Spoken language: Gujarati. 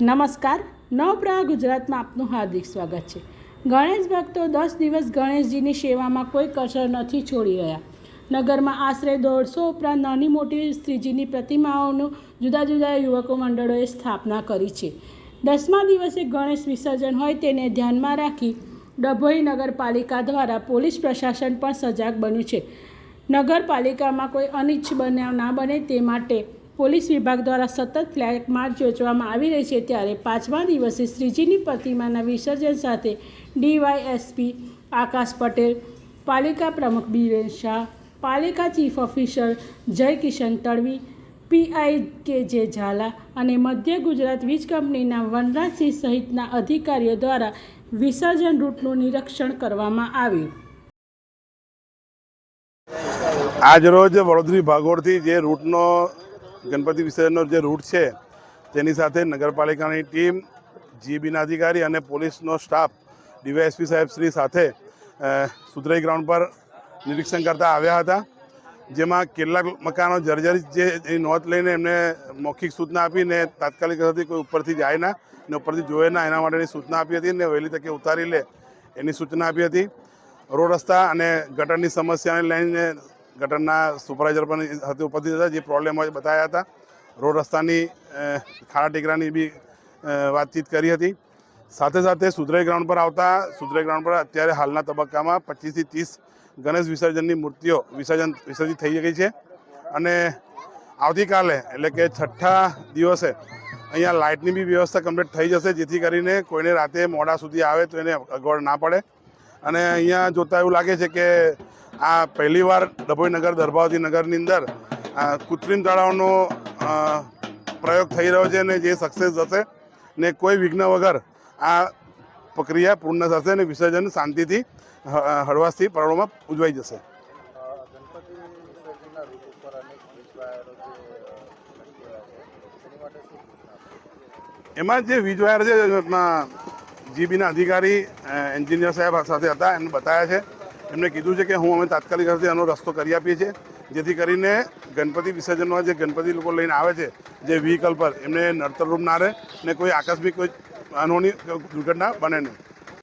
નમસ્કાર. નવપ્રવાહ ગુજરાતમાં આપનું હાર્દિક સ્વાગત છે. ગણેશ ભક્તો દસ દિવસ ગણેશજીની સેવામાં કોઈ કસર નથી છોડી રહ્યા. નગરમાં આશરે દોઢસો ઉપરાંત નાની મોટી શ્રીજીની પ્રતિમાઓનું જુદા જુદા યુવકો મંડળોએ સ્થાપના કરી છે. દસમા દિવસે ગણેશ વિસર્જન હોય તેને ધ્યાનમાં રાખી ડભોઈ નગરપાલિકા દ્વારા પોલીસ પ્રશાસન પણ સજાગ બન્યું છે. નગરપાલિકામાં કોઈ અનિચ્છ બનાવ ના બને તે માટે પોલીસ વિભાગ દ્વારા સતત ફ્લેગ માર્ચ યોજવામાં આવી રહી છે ત્યારે પાંચમા દિવસે શ્રીજીની પ્રતિમાના વિસર્જન સાથે ડીવાયએસપી આકાશ પટેલ, પાલિકા પ્રમુખ બીરેન શાહ, પાલિકા ચીફ ઓફિસર જય Kishan Tadvi, PI K J Jhala અને મધ્ય ગુજરાત વીજ કંપનીના વનરાજસિંહ સહિતના અધિકારીઓ દ્વારા વિસર્જન રૂટનું નિરીક્ષણ કરવામાં આવ્યું. આજરોજ વડોદરી ભાગોળથી જે રૂટનો ગણપતિ વિસર્જનનો જે રૂટ છે, તેની સાથે નગરપાલિકાની ટીમ, જીબીના અધિકારી અને પોલીસનો સ્ટાફ, ડીવાયએસપી સાહેબ શ્રી સાથે સુધરાઈ ગ્રાઉન્ડ પર નિરીક્ષણ કરતા આવ્યા હતા, જેમાં કેટલાક મકાનો જર્જરિત જે નોંધ લઈને એમને મૌખિક સૂચના આપીને તાત્કાલિક અસરથી કોઈ ઉપરથી જાય ના ને ઉપરથી જોવે ના, એના માટેની સૂચના આપી હતી ને વહેલી તકે ઉતારી લે એની સૂચના આપી હતી. રોડ રસ્તા અને ગટરની સમસ્યાને લઈને ગટરના સુપરવાઇઝર પણ સાથે ઉપસ્થિત હતા, જે પ્રોબ્લેમ બતાવ્યા હતા. રોડ રસ્તાની ખાડા ટેકરાની બી વાતચીત કરી હતી. સાથે સાથે સુધરાઈ ગ્રાઉન્ડ પર આવતા સુધરાઈ ગ્રાઉન્ડ પર અત્યારે હાલના તબક્કામાં પચીસથી ત્રીસ ગણેશ વિસર્જનની મૂર્તિઓ વિસર્જન, વિસર્જિત થઈ ગઈ છે. અને આવતીકાલે, એટલે કે છઠ્ઠા દિવસે, અહીંયા લાઇટની બી વ્યવસ્થા કમ્પ્લીટ થઈ જશે, જેથી કરીને કોઈને રાતે મોડા સુધી આવે તો એને અગવડ ના પડે. અને અહીંયા જોતાં એવું લાગે છે કે આ પહેલીવાર ડભોઈ નગર દરભાવતી નગરની અંદર કૃત્રિમ તળાવનો પ્રયોગ થઈ રહ્યો છે અને જે સક્સેસ થશે ને કોઈ વિઘ્ન વગર આ પ્રક્રિયા પૂર્ણ થશે અને વિસર્જન શાંતિથી હળવાશથી પર્વમાં ઉજવાઈ જશે? એમાં જે વીજ વાયર છે જીબીના અધિકારી એન્જિનિયર સાહેબ સાથે હતા. એમને બતાવ્યા છે. એમને કીધું છે કે હું અમે તાત્કાલિક અસરથી આનો રસ્તો કરી આપીએ છીએ, જેથી કરીને ગણપતિ વિસર્જનમાં જે ગણપતિ લોકો લઈને આવે છે જે વ્હીકલ પર. એમને નડતરરૂપ ના રહે ને કોઈ આકસ્મિક કોઈ અનહોની દુર્ઘટના બને નહીં.